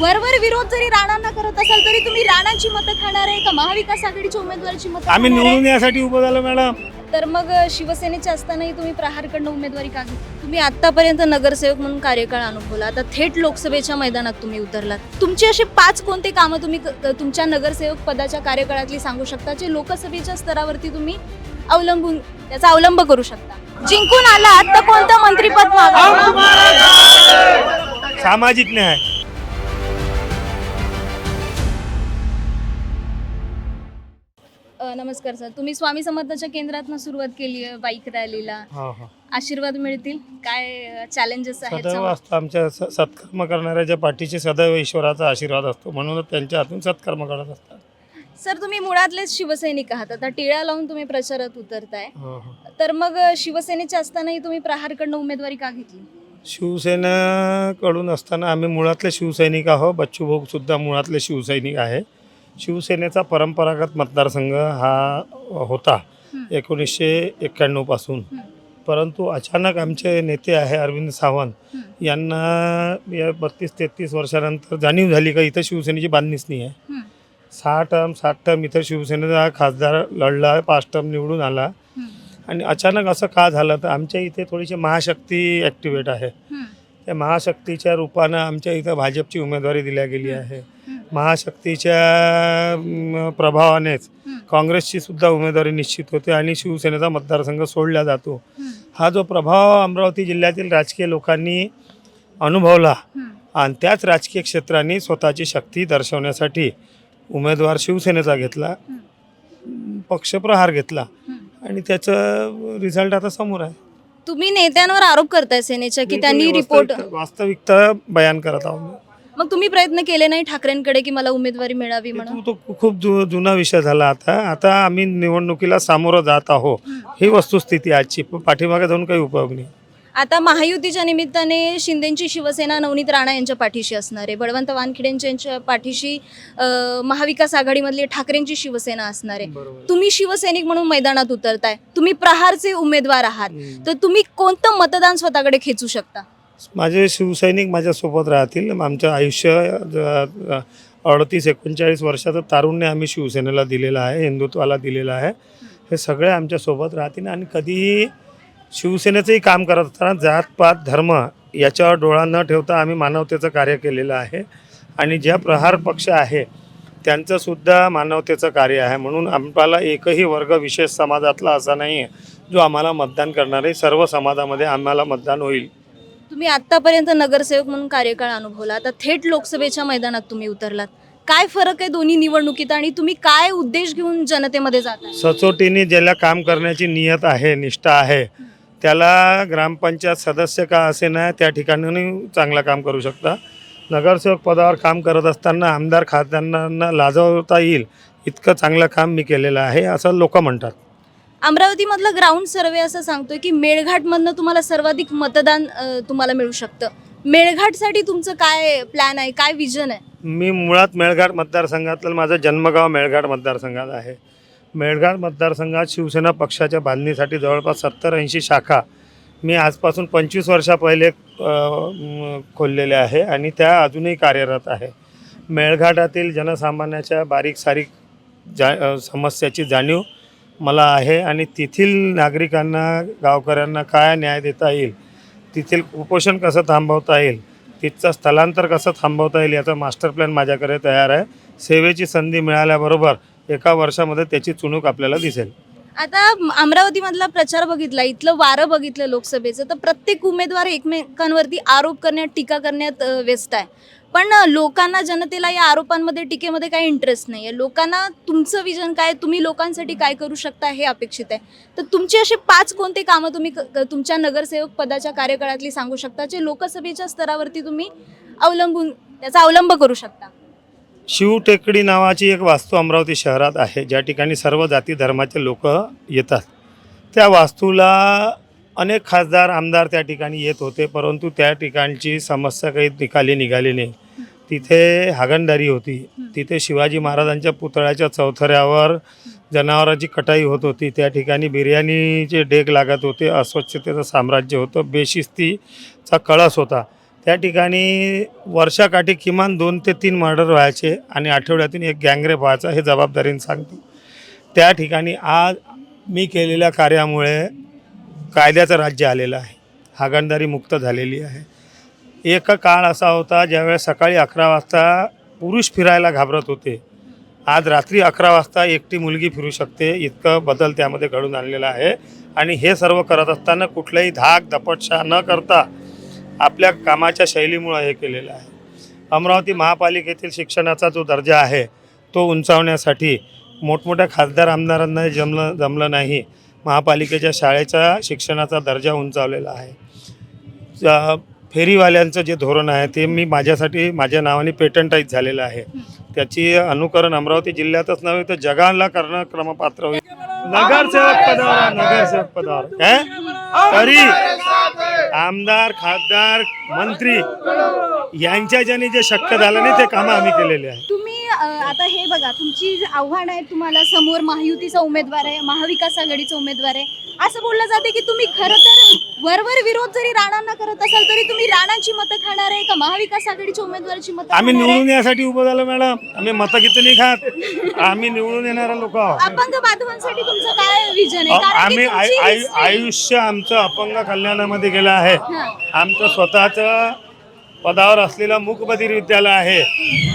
वरवर विरोध जरी राणांना करत असाल तरी तुम्ही राणांची मतं खाणार आहे का? महाविकास आघाडीच्या उमेदवाराची मतं आम्ही खाणार आहे? निवडून यासाठी उभं झालो मॅडम. तर मग शिवसेनेचे असतानाही तुम्ही प्रहारकडनं उमेदवारी का घेतली? तुम्ही आतापर्यंत नगरसेवक म्हणून कार्यकाळ अनुभवला. आता थेट लोकसभेच्या मैदानात तुम्ही उतरलात. तुमची अशी पाच कोणते कामं तुम्ही क- क- तुमच्या नगरसेवक पदाच्या कार्यकाळातली सांगू शकता जे लोकसभेच्या स्तरावरती तुम्ही अवलंबून त्याचा अवलंब करू शकता? जिंकून आलात तर कोणतं मंत्रीपद मागा सामाजिक न्याय. नमस्कार सर. तुम्ही स्वामी समर्थाच्या केंद्रातनं सुरुवात केली आहे बाईक रॅलीला. हो हो. आशीर्वाद मिळतील? काय चॅलेंजेस आहेत सदैव समोर? असतो आमच्या स- सत्कर्म करणाऱ्याच्या पाठीशी सदैव ईश्वराचा आशीर्वाद असतो म्हणूनच त्यांच्या हातून सत्कर्म करत असतात. सर तुम्ही मुळातलेच शिवसैनिक आहात. आता टिळा लावून तुम्ही प्रचारात उतरताय. हो हो. तर मग शिवसेनेचे असतानाही तुम्ही प्रहारकडनं उमेदवारी का घेतली? शिवसेनेकडून असताना आम्ही मुळातले शिवसैनिक आहोत. बच्चू भाऊ सुद्धा मुळातले शिवसैनिक आहे. शिवसेनेचा परंपरागत मतदारसंघ हा होता. एकोणीसशे एक्क्याण्णवपासून. परंतु अचानक आमचे नेते आहे अरविंद सावंत. यांना या बत्तीस तेहतीस वर्षानंतर जाणीव झाली का इथं शिवसेनेची बांधणीच नाही आहे. सहा टर्म सात टर्म इथं शिवसेनेचा खासदार लढला पाच टर्म निवडून आला. आणि अचानक असं का झालं तर आमच्या इथे थोडीशी महाशक्ती ॲक्टिवेट आहे. त्या महाशक्तीच्या रूपानं आमच्या इथं भाजपची उमेदवारी दिल्या गेली आहे. महाशक्तीच्या प्रभावानेच. काँग्रेसची सुद्धा उमेदवारी निश्चित होते आणि शिवसेनेचा मतदारसंघ सोडला जातो हं. जो प्रभाव अमरावती जिल्ह्यातील राजकीय लोकांनी अनुभवला. आणि त्याच राजकीय क्षेत्रांनी स्वतःची शक्ती दर्शवण्यासाठी उमेदवार शिवसेनेचा घेतला पक्ष प्रहार घेतला. आणि त्याचं रिझल्ट आता समोर आहे तुम्ही नेत्यांवर आरोप करताय सेनेच्या की त्यांनी रिपोर्ट वास्तविकता- बयान करत आहोत. मग तुम्ही प्रयत्न केले नाही ठाकरेंकडे की मला उमेदवारी मिळावी म्हणून? तो तो खूप जु जुना विषय झाला आता. आता आम्ही निवडणुकीला सामोरं जात आहोत. हं. वस्तुस्थिती आजची. पण पाठीमागे जाऊन काही उपयोग नाही. आता महायुतीच्या निमित्ताने शिंदेची शिवसेना नवनीत राणा यांच्या पाठीशी असणार आहे. बळवंत वानखेडेंच्या पाठीशी अ, महाविकास आघाडीमधली ठाकरेंची शिवसेना असणार आहे. तुम्ही शिवसैनिक म्हणून मैदानात उतरताय. तुम्ही प्रहारचे उमेदवार आहात. हम्म. तर तुम्ही कोणतं मतदान स्वतःकडे खेचू शकता? माझे शिवसैनिक माझ्यासोबत राहतील. आमचं आयुष्य अडतीस एकोणचाळीस वर्षाचं तारुण्य आम्ही शिवसेनेला दिलेलं आहे हिंदुत्वाला दिलेलं आहे. हे सगळे आमच्यासोबत राहतील आणि कधीही शिवसेनेचंही काम करत असताना जातपात धर्म याच्यावर डोळा न ठेवता आम्ही मानवतेचं कार्य केलेलं आहे. आणि ज्या प्रहार पक्ष आहे त्यांचंसुद्धा मानवतेचं कार्य आहे. म्हणून आम्हाला एकही वर्ग विशेष समाजातला असा नाही आहे जो आम्हाला मतदान करणार आहे सर्व समाजामध्ये आम्हाला मतदान होईल. तुम्ही आतापर्यंत नगरसेवक म्हणून कार्यकाळ अनुभवला आता थेट लोकसभेच्या मैदानात तुम्ही उतरलात. काय फरक आहे दोन्ही निवडणुकीत आणि तुम्ही काय उद्देश घेऊन जनतेमध्ये जाता सचोटीने ज्याला काम करण्याची नियत आहे निष्ठा आहे त्याला ग्रामपंचायत सदस्य का असे नाही त्या ठिकाणी चांगलं काम करू शकता. नगरसेवक पदावर काम करत असताना आमदार खासदारांना लाजवता येईल इतकं चांगलं काम मी केलेलं आहे असं लोक म्हणतात. अमरावतीमधलं ग्राउंड सर्वे असं सांगतोय की मेळघाटमधनं तुम्हाला सर्वाधिक मतदान अ, तुम्हाला मिळू शकतं. मेळघाटसाठी तुमचं काय प्लॅन आहे? काय विजन आहे? मी मुळात मेळघाट मतदारसंघातलं माझं जन्मगाव मेळघाट मतदारसंघात आहे. मेळघाट मतदारसंघात शिवसेना पक्षाच्या बांधणीसाठी जवळपास सत्तर ऐंशी शाखा मी आजपासून पंचवीस वर्षा पहिले अ, म, खोललेल्या आहे आणि त्या अजूनही कार्यरत आहे. मेळघाटातील जनसामान्याच्या बारीक सारीक जा अ, समस्याची जाणीव मला आहे आणि तेथील नागरिकांना गावकऱ्यांना काय न्याय देता येईल? तेथील कुपोषण कसं थांबवता येईल? तिथचं स्थलांतर कसं थांबवता येईल याचा मास्टर प्लॅन माझ्याकडे तयार आहे. सेवेची संधी मिळाल्याबरोबर एका वर्षामध्ये त्याची चुणूक आपल्याला दिसेल. आता अमरावतीमधला प्रचार बघितला इथलं वारं बघितलं लोकसभेचं तर प्रत्येक उमेदवार एकमेकांवरती आरोप करण्यात टीका करण्यात व्यस्त आहे. पण लोकांना जनतेला या आरोपांमध्ये टीकेमध्ये काही इंटरेस्ट नाही आहे लोकांना तुमचं विजन काय? तुम्ही लोकांसाठी काय करू शकता हे अपेक्षित आहे. तर तुमची असे पाच कोणते कामं तुम्ही क- तुमच्या नगरसेवक पदाच्या कार्यकाळातली सांगू शकता जे लोकसभेच्या स्तरावरती तुम्ही अवलंबून त्याचा अवलंब करू शकता? शिवटेकडी नावाची एक वास्तू अमरावती शहरात आहे. ज्या ठिकाणी सर्व जाती धर्माचे लोक येतात. त्या वास्तूला अनेक खासदार आमदार त्या ठिकाणी येत होते परंतु त्या ठिकाणची समस्या काही निकाली निघाली नाही. तिथे हागणदारी होती. तिथे शिवाजी महाराजांच्या पुतळ्याच्या चौथऱ्यावर जनावरांची कटाई होत होती. त्या ठिकाणी बिर्याणीचे डेग लागत होते. अस्वच्छतेचं साम्राज्य होतं. बेशिस्तीचा कळस होता. त्या ठिकाणी वर्षाकाठी किमान दोन ते तीन मर्डर व्हायचे आणि आठवड्यातून एक गँगरेप व्हायचा हे जबाबदारीने सांगतो. त्या ठिकाणी आज मी केलेल्या कार्यामुळे कायद्याचं राज्य आलेलं आहे. हागणदारी मुक्त झालेली आहे. एक काळ असा होता ज्यावेळेस सकाळी अकरा वाजता पुरुष फिरायला घाबरत होते. आज रात्री अकरा वाजता एकटी मुलगी फिरू शकते. इतकं बदल त्यामध्ये घडून आणलेला आहे. आणि हे सर्व करत असताना कुठलाही धाक दपटशा न करता आपल्या कामाच्या शैलीमुळं हे केलेलं आहे. अमरावती महापालिकेतील शिक्षणाचा जो दर्जा आहे तो उंचावण्यासाठी मोठमोठ्या खासदार आमदारांना जमलं जमलं नाही. महापालिकेच्या शाळेचा शिक्षणाचा दर्जा उंचावलेला आहे. फेरीवाल्यांचं जे धोरण आहे ते मी माझ्यासाठी माझ्या नावाने पेटंटाईज झालेलं आहे. त्याची अनुकरण अमरावती जिल्ह्यातच नव्हे तर जगाला करणं क्रमपात्र होईल. नगरसेवक पदावर नगरसेवक पदावर. काय तरी आमदार खासदार मंत्री यांच्या ज्याने जे शक्य झालं नाही ते कामं आम्ही केलेले आहे आता हे बघा तुमची जी आव्हान आहे तुम्हाला समोर महायुतीचा उमेदवार आहे महाविकास आघाडीचा उमेदवार आहे असं बोललं जाते की तुम्ही खरं तर वरवर विरोध जरी राणांना करत असाल तरी तुम्ही राणांची मतं खाणार आहे का? महाविकास आघाडीच्या उमेदवाराची मतं आम्ही खाणार आहे? निवडून यासाठी उभं झालो मॅडम. आम्ही मतं किती नाही खात. आम्ही निवडून येणारे लोक आहोत. अपंग बांधवांसाठी तुमचं काय विजन आहे? कारण की आम्ही आय- तुमची आय- history- आयुष्य आमचं अपंग कल्याणामध्ये गेलं आहे. हां. आमचं स्वतःचं पदावर असलेलं मूकबधीर विद्यालय आहे.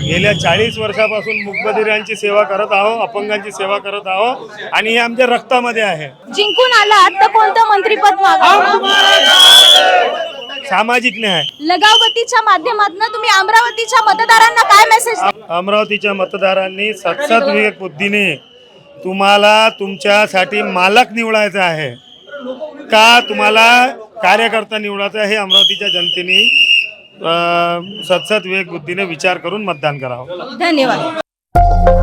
गेल्या चाळीस वर्षापासून मूकबधिरांची सेवा करत आहो अपंगांची सेवा करत आहो आणि हे आमच्या रक्तामध्ये आहे. जिंकून आलात तर कोणतं मंत्रीपद मागा सामाजिक न्याय. लगावतीच्या माध्यमातून तुम्ही अमरावतीच्या मतदारांना काय मेसेज अमरावतीच्या मतदारांनी सतसत विवेक बुद्धीने तुम्हाला तुमच्यासाठी मालक निवडायचा आहे. का तुम्हाला कार्यकर्ता निवडायचा आहे हे अमरावतीच्या जनतेने अं, सतसत विवेक बुद्धीने विचार करून मतदान करावं. धन्यवाद.